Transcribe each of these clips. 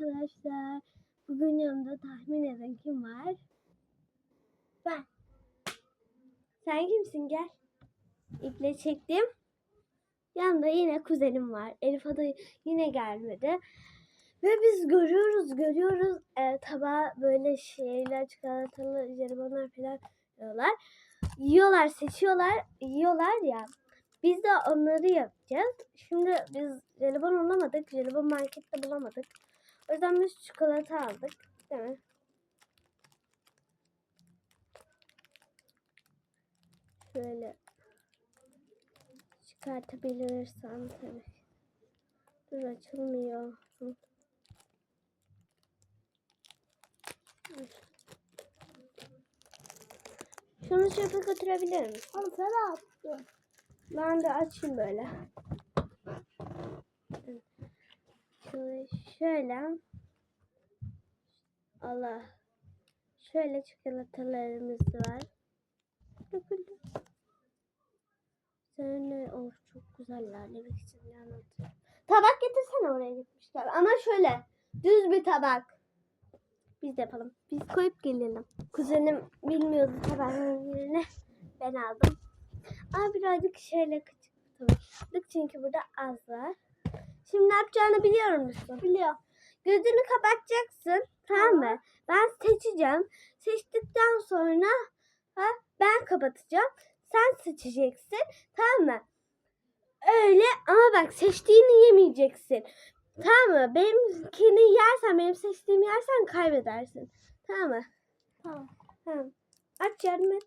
arkadaşlar. Bugün yanımda tahmin eden kim var? Ben. Sen kimsin gel. İple çektim. Yanında yine kuzenim var. Elif Ada yine gelmedi. Ve biz görüyoruz görüyoruz e, tabağa böyle şeyler çikolatalı jelibonlar falan yiyorlar. Yiyorlar seçiyorlar yiyorlar ya. Biz de onları yapacağız. Şimdi biz jelibon bulamadık. Jelibon markette bulamadık. O yüzden biz çikolata aldık. Değil mi? Şöyle çıkartabilirsem tabii. Dur açılmıyor. Hı. Şunu çöpe götürebilirim. Ama sen attın. Ben de açayım böyle. Şöyle. Allah. Şöyle çikolatalarımız var. Döküldü. Sonra çok güzeller. Ne için anlatayım. Tabak getirsene oraya gitmişler. Ama şöyle düz bir tabak. Biz de yapalım. Biz koyup gelelim. Kuzenim bilmiyordu tabağın yerini. Ben aldım. Ama birazcık şöyle küçük bir tabak. Çünkü burada az var. Şimdi ne yapacağını biliyor musun? Biliyor. Gözünü kapatacaksın. Tamam mı? Ben seçeceğim. Seçtikten sonra ha, ben kapatacağım. Sen seçeceksin. Tamam mı? Öyle ama bak seçtiğini yemeyeceksin. Tamam mı? Benimkini yersen, benim seçtiğimi yersen kaybedersin. Tamam mı? Tamam. Tamam. Aç yardım et.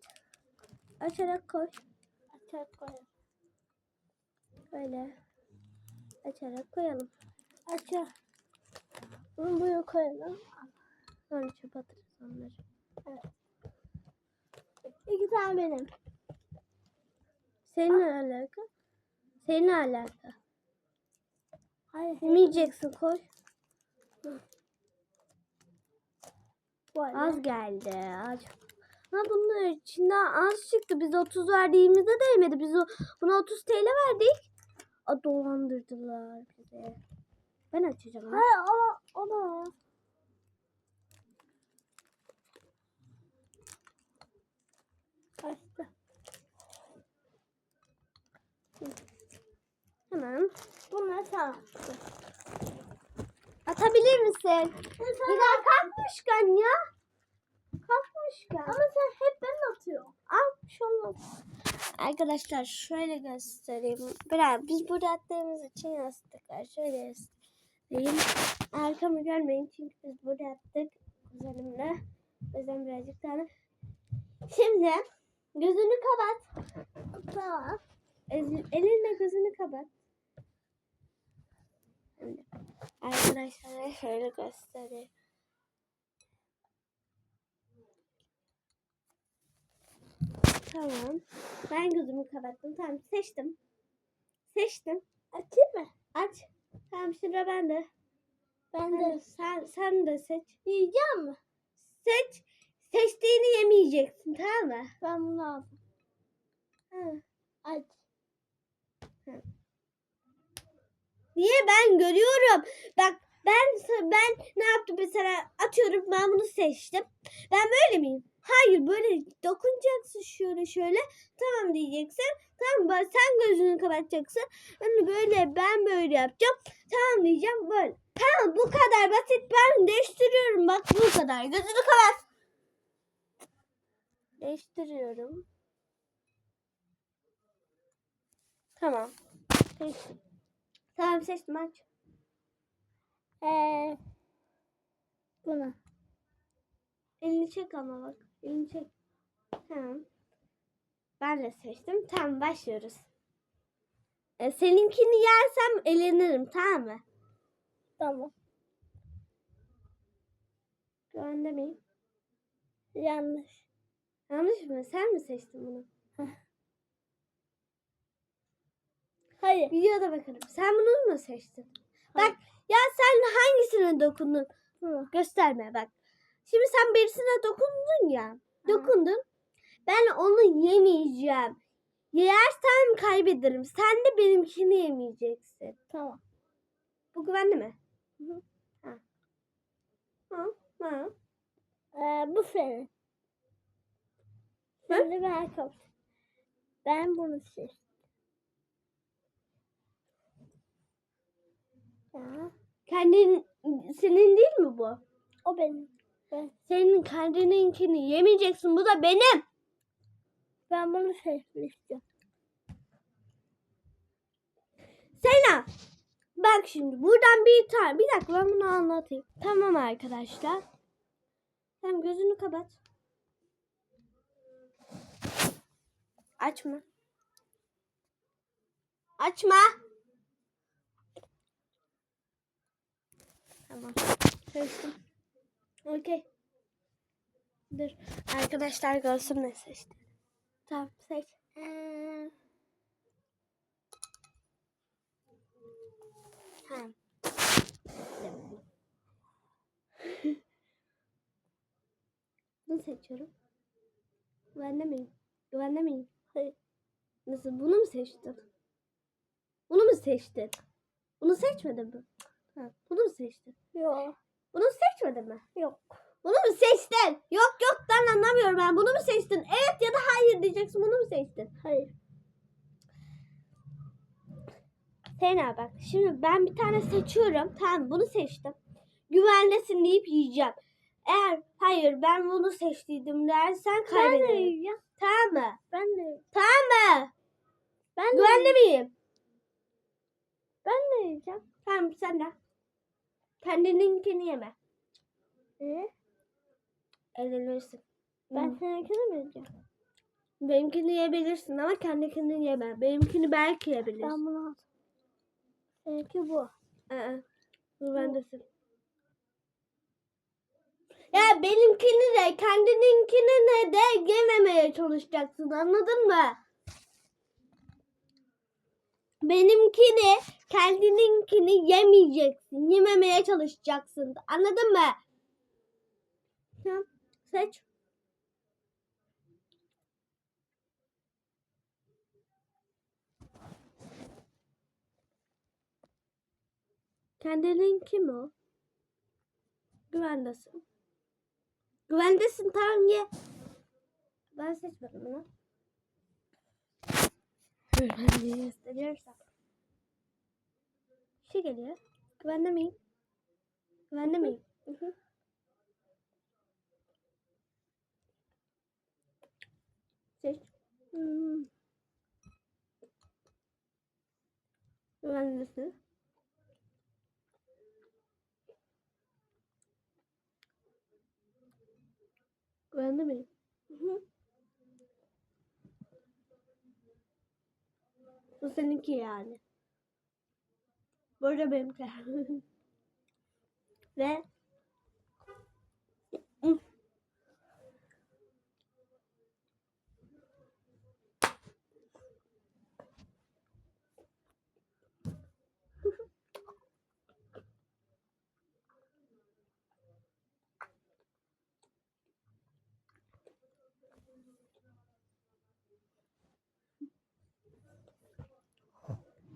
Açarak koy. Açar koyalım. Böyle. Açarak koyalım. Açar. Bunu buraya koyalım. Sonra çöpe atarız onları. İki tane benim. Senin alaka? Senin alaka. Hayır. Yemeyeceksin koy. Az geldi. Az. Ha bunun içinden az çıktı. Biz 30 verdiğimizde değmedi. Biz o, buna 30 TL verdik. A, dolandırdılar bizi. Ben açacağım. ha. Hayır o, o da. Kaçtı. Hemen. Bunlar sen. Atabilir misin? Bir daha kalkmışken ya. Kalkmışken. Ama sen hep ben atıyorum. Al bir şey. Arkadaşlar şöyle göstereyim. Biraz biz burada attığımız için yastık var. Şöyle göstereyim. Arkamı görmeyin çünkü biz burada attık kuzenimle. O birazcık tane. Şimdi gözünü kapat. Tamam. El- Elinle gözünü kapat. Şimdi arkadaşlara şöyle göstereyim. Tamam. Ben gözümü kapattım. Tamam seçtim. Seçtim. Açayım mı? Aç. Tamam sıra bende. Ben de. sen, sen de seç. Yiyeceğim mi? Seç. Seçtiğini yemeyeceksin tamam mı? Ben bunu aldım. Ha. Aç. Niye ben görüyorum. Bak ben ben ne yaptım mesela atıyorum ben bunu seçtim. Ben böyle miyim? Hayır böyle dokunacaksın şöyle şöyle. Tamam diyeceksin. Tamam bak sen gözünü kapatacaksın. Hani böyle ben böyle yapacağım. Tamam diyeceğim böyle. Tamam bu kadar basit ben değiştiriyorum. Bak bu kadar. Gözünü kapat. Değiştiriyorum. Tamam. Seçtim. Tamam seçtim aç. Ee, bunu. Elini çek ama bak. Elini çek. Tamam. Ben de seçtim. Tamam başlıyoruz. E, seninkini yersem elenirim tamam mı? Tamam. Güvende miyim? Yanlış. Yanlış mı? Sen mi seçtin bunu? Hayır. Videoda bakarım. Sen bunu mu seçtin? Hayır. Bak ya sen hangisine dokundun? Bunu. Gösterme bak. Şimdi sen birisine dokundun ya. Dokundun. Ben onu yemeyeceğim. Yersem kaybederim. Sen de benimkini yemeyeceksin. Tamam. Bu güvenli mi? Hı hı. Ha. Hı, hı. Ee, bu senin. Şimdi ben kaptım. Ben bunu seçtim. Ya, Kendin, senin değil mi bu? o benim. Ben, Senin kendininkini yemeyeceksin. Bu da benim. ben bunu seçmiştim. Sena. Bak şimdi buradan bir tane. Bir dakika ben bunu anlatayım. Tamam arkadaşlar. Sen gözünü kapat. Açma. Açma. Tamam. Seçtim. Okey. Dur. Arkadaşlar görsün ne seçti. Tamam seç. Ee... Ha. Bunu seçiyorum. Güvende miyim? Güvende miyim? Nasıl? Bunu mu seçtin? Bunu mu seçtin? Bunu seçmedin mi? Ha, bunu mu seçtin? Yok. Bunu seçmedin mi? Yok. Bunu mu seçtin? Yok yoktan anlamıyorum ben. Bunu mu seçtin? Evet ya da hayır diyeceksin. Bunu mu seçtin? Hayır. Sena bak. Şimdi ben bir tane seçiyorum. Tamam bunu seçtim. Güvendesin deyip yiyeceğim. Eğer hayır ben bunu seçtiydim dersen Ben de kaybederim. yiyeceğim. Tamam mı? Ben de. Tamam mı? Ben de. Güvende miyim? Ben de yiyeceğim. Tamam sen de. Kendininkini yeme. Ee, Eğlenirsin. ben Hmm. seninkini mi yiyeceğim? Benimkini yiyebilirsin ama kendininkini yeme. Benimkini belki yiyebilirsin. Ben bunu aldım. Seninki bu. Aa, güvendesin. Ya benimkini de kendininkini de yememeye çalışacaksın anladın mı? Benimkini kendininkini yemeyeceksin. Yememeye çalışacaksın. Anladın mı? Tamam. Seç. Kendininki mi o? Güvendesin. Güvendesin tamam ye. Ben seçmedim bunu. Güvendeyi gösteriyorsam. Bir şey geliyor. Güvende miyim? Güvende miyim? Hı hı. Seç. Hmm. Güvendesin. Güvende miyim? Hı hı. Bu seninki yani. Burada benimki. Ve Hı.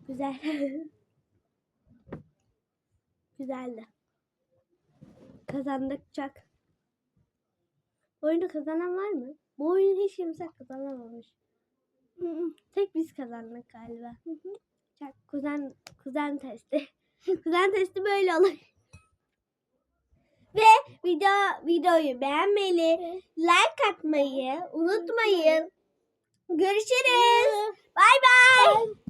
Güzel. Güzeldi. Kazandık çak. Oyunu kazanan var mı? Bu oyunu hiç kimse kazanamamış. Tek biz kazandık galiba. Çak kuzen kuzen testi. kuzen testi böyle olur. Ve video videoyu beğenmeli, like atmayı unutmayın. Görüşürüz. Bay bay.